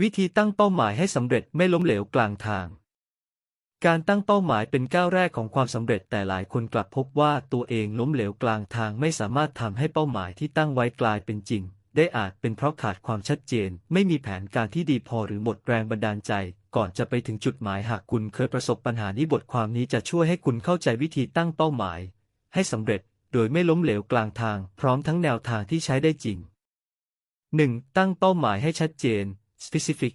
วิธีตั้งเป้าหมายให้สำเร็จไม่ล้มเหลวกลางทาง การตั้งเป้าหมายเป็นก้าวแรกของความสำเร็จแต่หลายคนกลับพบว่าตัวเองล้มเหลวกลางทางไม่สามารถทำให้เป้าหมายที่ตั้งไว้กลายเป็นจริง ได้อาจเป็นเพราะขาดความชัดเจน ไม่มีแผนการที่ดีพอหรือหมดแรงบันดาลใจ ก่อนจะไปถึงจุดหมายหากคุณเคยประสบปัญหานี้บทความนี้จะช่วยให้คุณเข้าใจวิธีตั้งเป้าหมาย ให้สำเร็จโดยไม่ล้มเหลวกลางทาง พร้อมทั้งแนวทางที่ใช้ได้จริง 1. ตั้งเป้าหมายให้ชัดเจน specific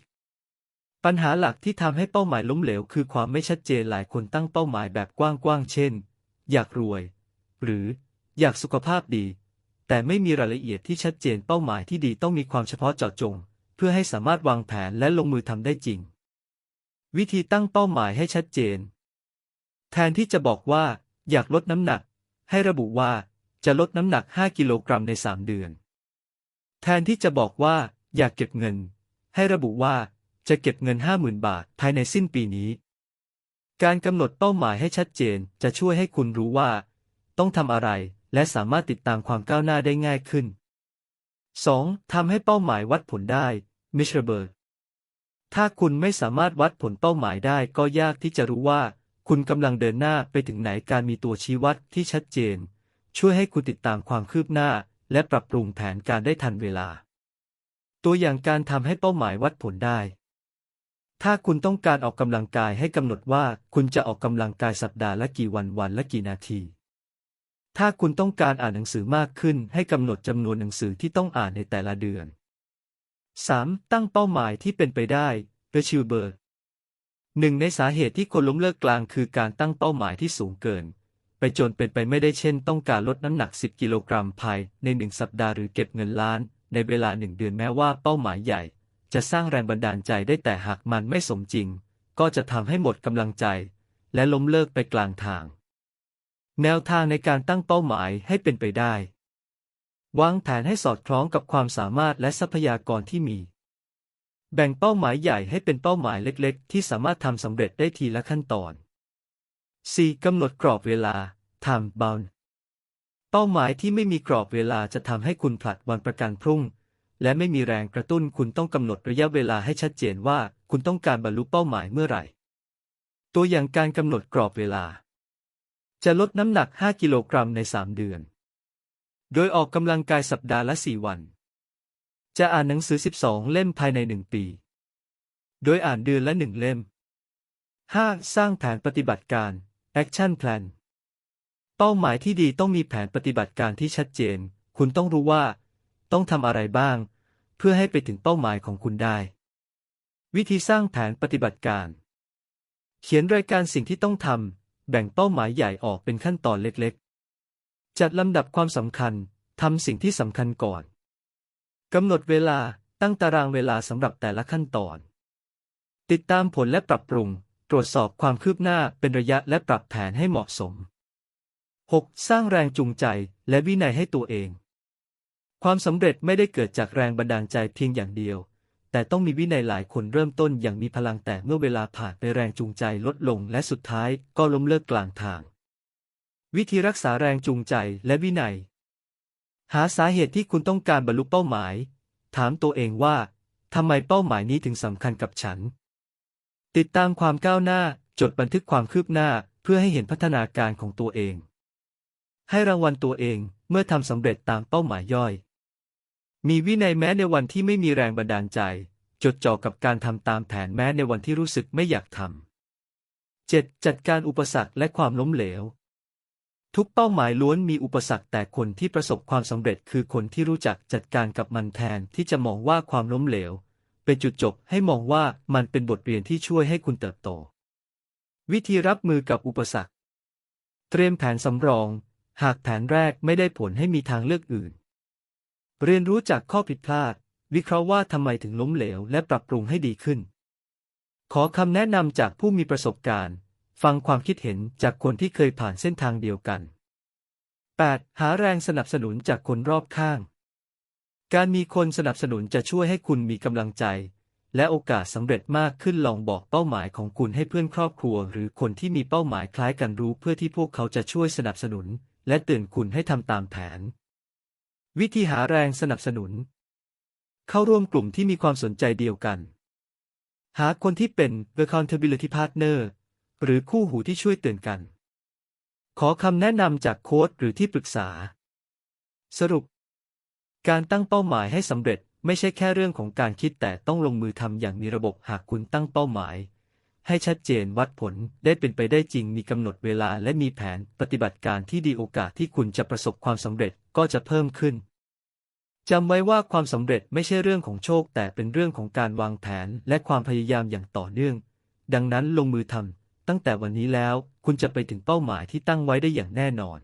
ปัญหาหลักที่ทำให้เป้าหมายล้มเหลว คือความไม่ชัดเจนหลายคนตั้งเป้าหมายแบบกว้างๆ เช่น อยากรวย หรืออยากสุขภาพดี แต่ไม่มีรายละเอียดที่ชัดเจนเป้าหมายที่ดีต้องมีความเฉพาะเจาะจง เพื่อให้สามารถวางแผนและลงมือทำได้จริง วิธีตั้งเป้าหมายให้ชัดเจน แทนที่จะบอกว่า อยากลดน้ำหนัก ให้ระบุว่าจะลดน้ำหนัก 5 กิโลกรัมใน 3 เดือน แทนที่จะบอกว่า อยากเก็บเงิน ให้ระบุว่าจะเก็บเงิน 50,000 บาทภายในสิ้นปีนี้ การกำหนดเป้าหมายให้ชัดเจนจะช่วยให้คุณรู้ว่า ต้องทำอะไรและสามารถติดตามความก้าวหน้าได้ง่ายขึ้น 2. ทำให้เป้าหมายวัดผลได้ measurable ถ้าคุณไม่สามารถวัดผลเป้าหมายได้ก็ยากที่จะรู้ว่า คุณกำลังเดินหน้าไปถึงไหนการมีตัวชี้วัดที่ชัดเจน ช่วยให้คุณติดตามความคืบหน้า และปรับปรุงแผนการได้ทันเวลา ตัวอย่างการทำให้เป้าหมายวัดผลได้ ถ้าคุณต้องการออกกำลังกายให้กำหนดว่าคุณจะออกกำลังกายสัปดาห์ละกี่วันวันละกี่นาที ถ้าคุณต้องการอ่านหนังสือมากขึ้นให้กำหนดจำนวนหนังสือที่ต้องอ่านในแต่ละเดือน 3. ตั้งเป้าหมายที่เป็นไปได้ achievable หนึ่งในสาเหตุที่คนล้มเลิกกลางคือการตั้งเป้าหมายที่สูงเกิน ไปจนเป็นไปไม่ได้เช่น ต้องการลดน้ำหนัก 10 กิโลกรัมภายในหนึ่งสัปดาห์หรือเก็บเงินล้าน ในเวลาหนึ่งเดือนแม้ว่าเป้าหมายใหญ่ จะสร้างแรงบันดาลใจได้แต่หากมันไม่สมจริง ก็จะทำให้หมดกำลังใจ และล้มเลิกไปกลางทาง แนวทางในการตั้งเป้าหมายให้เป็นไปได้ วางแผนให้สอดคล้องกับความสามารถและทรัพยากรที่มี แบ่งเป้าหมายใหญ่ให้เป็นเป้าหมายเล็กๆ ที่สามารถทำสำเร็จได้ทีละขั้นตอน 4. กำหนดกรอบเวลา time bound ป้าหมายที่ไม่มีกรอบเวลาจะทำให้คุณผลัดวันประกันพรุ่ง และไม่มีแรงกระตุ้นคุณต้องกำหนดระยะเวลาให้ชัดเจนว่าคุณต้องการบรรลุเป้าหมายเมื่อไหร่ ตัวอย่างการกำหนดกรอบเวลา จะลดน้ำหนัก 5 กิโลกรัมใน 3 เดือน โดยออกกำลังกายสัปดาห์ละ 4 วัน จะอ่านหนังสือ 12 เล่มภายใน 1 ปี โดยอ่านเดือนละ 1 เล่ม 5. สร้างแผนปฏิบัติการ Action Plan เป้าหมายที่ดีต้องมีแผนปฏิบัติการที่ชัดเจน คุณต้องรู้ว่า ต้องทำอะไรบ้าง เพื่อให้ไปถึงเป้าหมายของคุณได้ วิธีสร้างแผนปฏิบัติการ เขียนรายการสิ่งที่ต้องทำแบ่งเป้าหมายใหญ่ออกเป็นขั้นตอนเล็กๆ จัดลำดับความสำคัญทำสิ่งที่สำคัญก่อนกำหนดเวลาตั้งตารางเวลาสำหรับแต่ละขั้นตอน ติดตามผลและปรับปรุง ตรวจสอบความคืบหน้าเป็นระยะและปรับแผนให้เหมาะสม 6. สร้างแรงจูงใจและวินัยให้ตัวเอง ความสำเร็จไม่ได้เกิดจากแรงบันดาลใจเพียงอย่างเดียว แต่ต้องมีวินัยหลายคนเริ่มต้นอย่างมีพลังแต่เมื่อเวลาผ่านไปแรงจูงใจลดลงและสุดท้ายก็ล้มเลิกกลางทาง วิธีรักษาแรงจูงใจและวินัย หาสาเหตุที่คุณต้องการบรรลุเป้าหมาย ถามตัวเองว่าทำไมเป้าหมายนี้ถึงสำคัญกับฉัน ติดตามความก้าวหน้าจดบันทึกความคืบหน้าเพื่อให้เห็นพัฒนาการของตัวเอง ให้รางวัลตัวเองเมื่อทำสำเร็จตามเป้าหมายย่อย มีวินัยแม้ในวันที่ไม่มีแรงบันดาลใจ จดจ่อกับการทำตามแผนแม้ในวันที่รู้สึกไม่อยากทำ 7. จัดการอุปสรรคและความล้มเหลว ทุกเป้าหมายล้วนมีอุปสรรคแต่คนที่ประสบความสำเร็จคือคนที่รู้จักจัดการกับมันแทนที่จะมองว่าความล้มเหลว เป็นจุดจบให้มองว่ามันเป็นบทเรียนที่ช่วยให้คุณเติบโต วิธีรับมือกับอุปสรรค เตรียมแผนสำรอง หากแผนแรกไม่ได้ผลให้มีทางเลือกอื่น เรียนรู้จากข้อผิดพลาด วิเคราะห์ว่าทำไมถึงล้มเหลวและปรับปรุงให้ดีขึ้น ขอคำแนะนำจากผู้มีประสบการณ์ ฟังความคิดเห็นจากคนที่เคยผ่านเส้นทางเดียวกัน 8. หาแรงสนับสนุนจากคนรอบข้าง การมีคนสนับสนุนจะช่วยให้คุณมีกำลังใจ และโอกาสสำเร็จมากขึ้นลองบอกเป้าหมายของคุณให้เพื่อนครอบครัว หรือคนที่มีเป้าหมายคล้ายกันรู้เพื่อที่พวกเขาจะช่วยสนับสนุน และเตือนคุณให้ทำตามแผน วิธีหาแรงสนับสนุน เข้าร่วมกลุ่มที่มีความสนใจเดียวกัน หาคนที่เป็น accountability partner หรือคู่หูที่ช่วยเตือนกัน ขอคำแนะนำจากโค้ชหรือที่ปรึกษา สรุป การตั้งเป้าหมายให้สำเร็จไม่ใช่แค่เรื่องของการคิดแต่ต้องลงมือทำอย่างมีระบบหากคุณตั้งเป้าหมาย ให้ชัดเจนวัดผลได้เป็นไปได้จริงมีกำหนดเวลาและมีแผนปฏิบัติการที่ดีโอกาสที่คุณจะประสบความสำเร็จก็จะเพิ่มขึ้นจำไว้ว่าความสำเร็จไม่ใช่เรื่องของโชค แต่เป็นเรื่องของการวางแผนและความพยายามอย่างต่อเนื่อง ดังนั้นลงมือทำตั้งแต่วันนี้แล้วคุณจะไปถึงเป้าหมายที่ตั้งไว้ได้อย่างแน่นอน